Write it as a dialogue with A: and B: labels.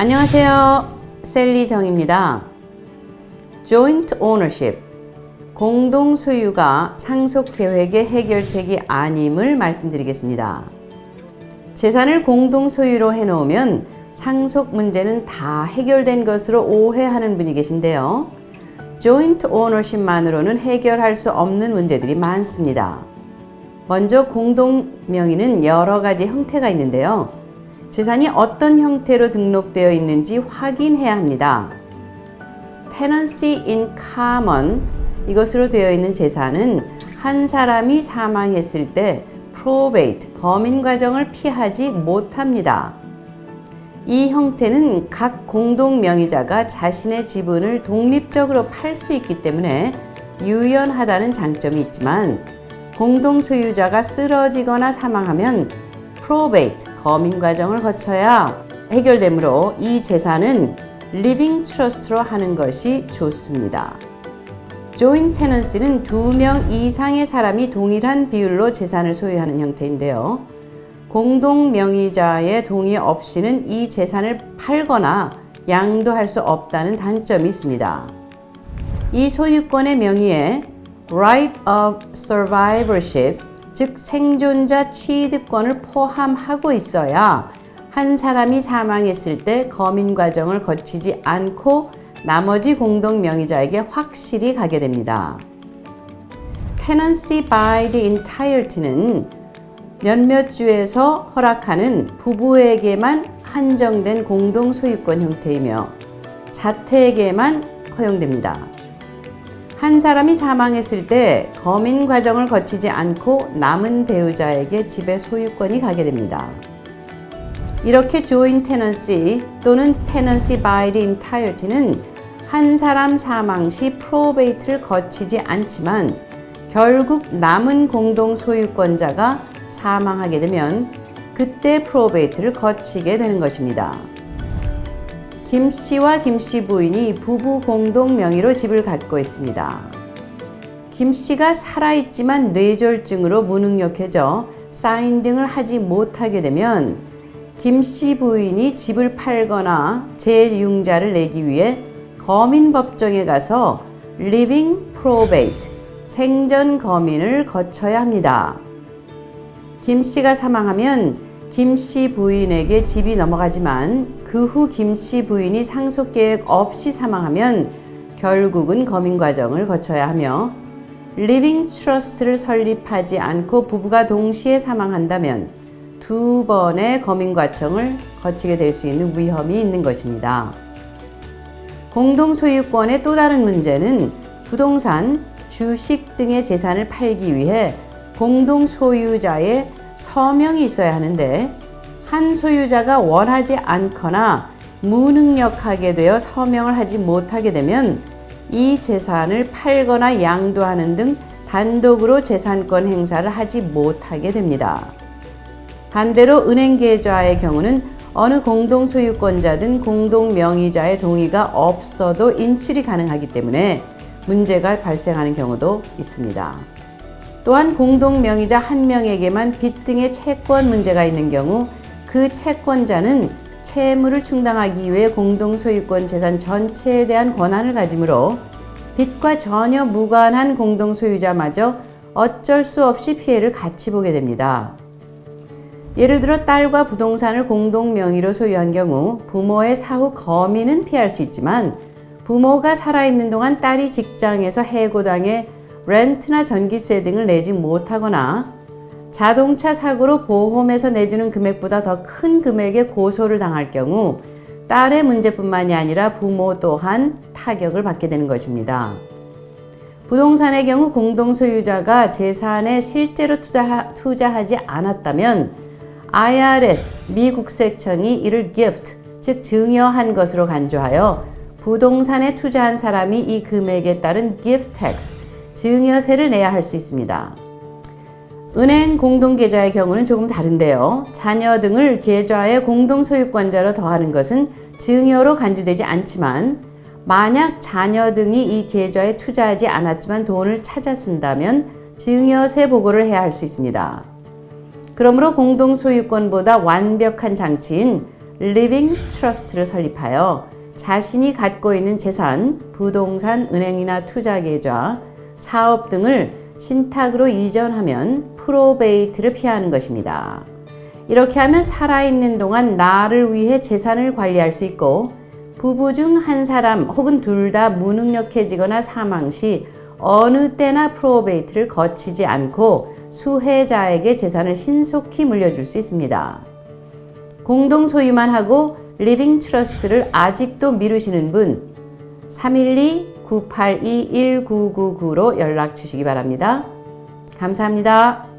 A: 안녕하세요. 셀리 정입니다. Joint Ownership 공동 소유가 상속 계획의 해결책이 아님을 말씀드리겠습니다. 재산을 공동 소유로 해 놓으면 상속 문제는 다 해결된 것으로 오해하는 분이 계신데요. Joint Ownership만으로는 해결할 수 없는 문제들이 많습니다. 먼저 공동 명의는 여러 가지 형태가 있는데요. 재산이 어떤 형태로 등록되어 있는지 확인해야 합니다. Tenancy in common 이것으로 되어 있는 재산은 한 사람이 사망했을 때 probate 거민 과정을 피하지 못합니다. 이 형태는 각 공동 명의자가 자신의 지분을 독립적으로 팔 수 있기 때문에 유연하다는 장점이 있지만 공동 소유자가 쓰러지거나 사망하면 probate 거민 과정을 거쳐야 해결되므로 이 재산은 living trust로 하는 것이 좋습니다. joint tenancy는 두 명 이상의 사람이 동일한 비율로 재산을 소유하는 형태인데요. 공동 명의자의 동의 없이는 이 재산을 팔거나 양도할 수 없다는 단점이 있습니다. 이 소유권의 명의에 right of survivorship, 즉 생존자 취득권을 포함하고 있어야 한 사람이 사망했을 때 거민 과정을 거치지 않고 나머지 공동 명의자에게 확실히 가게 됩니다. tenancy by the entirety는 몇몇 주에서 허락하는 부부에게만 한정된 공동 소유권 형태이며 자택에만 허용됩니다. 한 사람이 사망했을 때 거민 과정을 거치지 않고 남은 배우자에게 집의 소유권이 가게 됩니다. 이렇게 joint tenancy 또는 tenancy by the entirety는 한 사람 사망 시 probate를 거치지 않지만 결국 남은 공동 소유권자가 사망하게 되면 그때 프로베이트를 거치게 되는 것입니다. 김 씨와 김 씨 부인이 부부 공동 명의로 집을 갖고 있습니다. 김 씨가 살아있지만 뇌졸중으로 무능력해져 사인 등을 하지 못하게 되면 김 씨 부인이 집을 팔거나 재융자를 내기 위해 거민 법정에 가서 living probate 생전 거민을 거쳐야 합니다. 김 씨가 사망하면 김 씨 부인에게 집이 넘어가지만 그 후 김 씨 부인이 상속 계획 없이 사망하면 결국은 거민 과정을 거쳐야 하며 리빙 트러스트를 설립하지 않고 부부가 동시에 사망한다면 두 번의 거민 과정을 거치게 될 수 있는 위험이 있는 것입니다. 공동 소유권의 또 다른 문제는 부동산, 주식 등의 재산을 팔기 위해 공동 소유자의 서명이 있어야 하는데 한 소유자가 원하지 않거나 무능력하게 되어 서명을 하지 못하게 되면 이 재산을 팔거나 양도하는 등 단독으로 재산권 행사를 하지 못하게 됩니다. 반대로 은행 계좌의 경우는 어느 공동 소유권자든 공동 명의자의 동의가 없어도 인출이 가능하기 때문에 문제가 발생하는 경우도 있습니다. 또한 공동 명의자 한 명에게만 빚 등의 채권 문제가 있는 경우 그 채권자는 채무를 충당하기 위해 공동 소유권 재산 전체에 대한 권한을 가지므로 빚과 전혀 무관한 공동 소유자마저 어쩔 수 없이 피해를 같이 보게 됩니다. 예를 들어 딸과 부동산을 공동 명의로 소유한 경우 부모의 사후 거민은 피할 수 있지만 부모가 살아있는 동안 딸이 직장에서 해고당해 렌트나 전기세 등을 내지 못하거나 자동차 사고로 보험에서 내주는 금액보다 더 큰 금액의 고소를 당할 경우 딸의 문제뿐만이 아니라 부모 또한 타격을 받게 되는 것입니다. 부동산의 경우 공동 소유자가 재산에 실제로 투자, 하지 않았다면 IRS 미국 세청이 이를 gift 즉 증여한 것으로 간주하여 부동산에 투자한 사람이 이 금액에 따른 gift tax 증여세를 내야 할 수 있습니다. 은행 공동계좌의 경우는 조금 다른데요. 자녀 등을 계좌의 공동소유권자로 더하는 것은 증여로 간주되지 않지만 만약 자녀 등이 이 계좌에 투자하지 않았지만 돈을 찾아 쓴다면 증여세 보고를 해야 할 수 있습니다. 그러므로 공동소유권보다 완벽한 장치인 living trust를 설립하여 자신이 갖고 있는 재산, 부동산, 은행이나 투자 계좌, 사업 등을 신탁으로 이전하면 프로베이트를 피하는 것입니다. 이렇게 하면 살아있는 동안 나를 위해 재산을 관리할 수 있고 부부 중 한 사람 혹은 둘 다 무능력해지거나 사망 시 어느 때나 프로베이트를 거치지 않고 수혜자에게 재산을 신속히 물려줄 수 있습니다. 공동 소유만 하고 리빙 트러스를 아직도 미루시는 분 312-982-1999로 연락 주시기 바랍니다. 감사합니다.